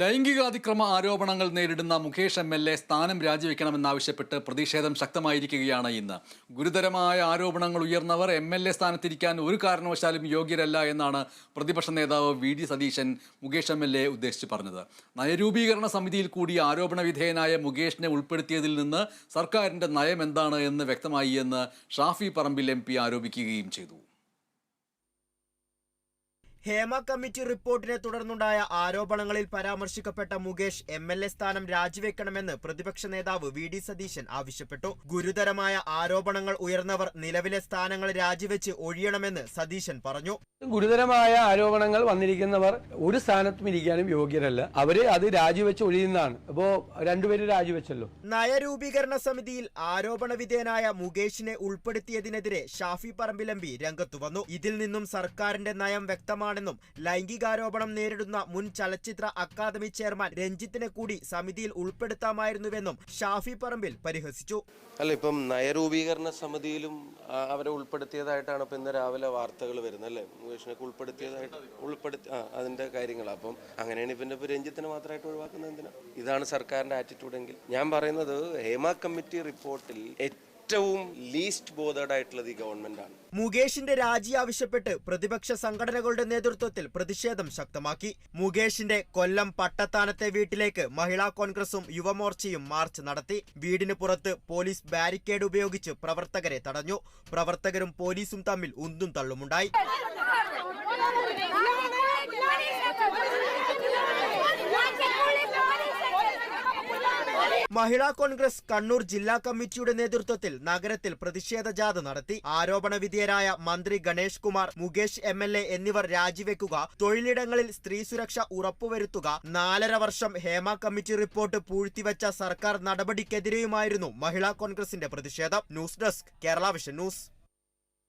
ലൈംഗികാതിക്രമ ആരോപണങ്ങൾ നേരിടുന്ന Mukesh M L A സ്ഥാനം രാജിവെക്കണമെന്നാവശ്യപ്പെട്ട് പ്രതിഷേധം ശക്തമായിരിക്കുകയാണ് ഇന്ന്. ഗുരുതരമായ ആരോപണങ്ങൾ ഉയർന്നവർ എം എൽ എ സ്ഥാനത്തിരിക്കാൻ ഒരു കാരണവശാലും യോഗ്യരല്ല എന്നാണ് പ്രതിപക്ഷ നേതാവ് V D Satheesan Mukesh M L A ഉദ്ദേശിച്ച് പറഞ്ഞത്. നയരൂപീകരണ സമിതിയിൽ കൂടി ആരോപണ വിധേയനായ മുകേഷിനെ ഉൾപ്പെടുത്തിയതിൽ നിന്ന് സർക്കാരിന്റെ നയം എന്താണ് എന്ന് വ്യക്തമായി എന്ന് ഷാഫി പറമ്പിൽ എം ആരോപിക്കുകയും ചെയ്തു. ഹേമ കമ്മിറ്റി റിപ്പോർട്ടിനെ തുടർന്നുണ്ടായ ആരോപണങ്ങളിൽ പരാമർശിക്കപ്പെട്ട മുകേഷ് എം എൽ എ സ്ഥാനം രാജിവെക്കണമെന്ന് പ്രതിപക്ഷ നേതാവ് വി ഡി സതീശൻ ആവശ്യപ്പെട്ടു. ഗുരുതരമായ ആരോപണങ്ങൾ ഉയർന്നവർ നിലവിലെ സ്ഥാനങ്ങൾ രാജിവെച്ച് ഒഴിയണമെന്ന് സതീശൻ പറഞ്ഞു. ഗുരുതരമായ ആരോപണങ്ങൾ വന്നിരിക്കുന്നവർ ഒരു സ്ഥാനത്തും ഇരിക്കാനും യോഗ്യരല്ല. അവർ അത് രാജിവെച്ച് ഒഴിയുന്നതാണ്. അപ്പോ രണ്ടുപേരും രാജിവെച്ചല്ലോ. നയരൂപീകരണ സമിതിയിൽ ആരോപണ വിധേയനായ മുകേഷിനെ ഉൾപ്പെടുത്തിയതിനെതിരെ ഷാഫി പറമ്പിലമ്പി രംഗത്തു വന്നു. ഇതിൽ നിന്നും സർക്കാരിന്റെ നയം വ്യക്തമാണെന്നും ലൈംഗികാരോപണം നേരിടുന്ന മുൻ ചലച്ചിത്ര അക്കാദമി ചെയർമാൻ രഞ്ജിത്തിനെ കൂടി സമിതിയിൽ ഉൾപ്പെടുത്താമായിരുന്നുവെന്നും ഷാഫി പറമ്പിൽ പരിഹസിച്ചു. അല്ല ഇപ്പം നയരൂപീകരണ സമിതിയിലും അവരെ ഉൾപ്പെടുത്തിയതായിട്ടാണ് ഇപ്പം ഇന്ന് രാവിലെ വാർത്തകൾ വരുന്നത് അല്ലേ? മുകേഷിനൊക്കെ ഉൾപ്പെടുത്തിയതായിട്ട് ഉൾപ്പെടുത്തി ആ അതിന്റെ കാര്യങ്ങൾ. അപ്പം അങ്ങനെയാണ് ഇപ്പം രഞ്ജിത്തിനെ മാത്രമായിട്ട് ഒഴിവാക്കുന്നത് എന്തിനാ? ഇതാണ് സർക്കാരിന്റെ ആറ്റിറ്റ്യൂഡ് എങ്കിൽ. ഞാൻ പറയുന്നത് ഹേമ കമ്മിറ്റി റിപ്പോർട്ടിൽ ഏറ്റവും ലീസ്റ്റ് ബോധേഡ് ആയിട്ടുള്ളത് ഈ ഗവൺമെന്റാണ് മുകേഷിന്റെ രാജി ആവശ്യപ്പെട്ട് പ്രതിപക്ഷ സംഘടനകളുടെ നേതൃത്വത്തിൽ പ്രതിഷേധം ശക്തമാക്കി മുകേഷിന്റെ കൊല്ലം പട്ടത്താനത്തെ വീട്ടിലേക്ക് മഹിളാ കോൺഗ്രസും യുവമോർച്ചയും മാർച്ച് നടത്തി വീടിന് പുറത്ത് പോലീസ് ബാരിക്കേഡ് ഉപയോഗിച്ച് പ്രവർത്തകരെ തടഞ്ഞു പ്രവർത്തകരും പോലീസും തമ്മിൽ ഉന്തും തള്ളുമുണ്ടായി മഹിളാ കോൺഗ്രസ് കണ്ണൂർ ജില്ലാ കമ്മിറ്റിയുടെ നേതൃത്വത്തിൽ നഗരത്തിൽ പ്രതിഷേധ ജാഥ നടത്തി. ആരോപണ വിധേയരായ മന്ത്രി Ganesh Kumar Mukesh M L A എന്നിവർ രാജിവെക്കുക തൊഴിലിടങ്ങളിൽ സ്ത്രീ സുരക്ഷ ഉറപ്പുവരുത്തുക നാലര വർഷം ഹേമ കമ്മിറ്റി റിപ്പോർട്ട് പൂഴ്ത്തിവെച്ച സർക്കാർ നടപടിക്കെതിരെയുമായിരുന്നു മഹിളാ കോൺഗ്രസിന്റെ പ്രതിഷേധം. News desk Kerala vision news.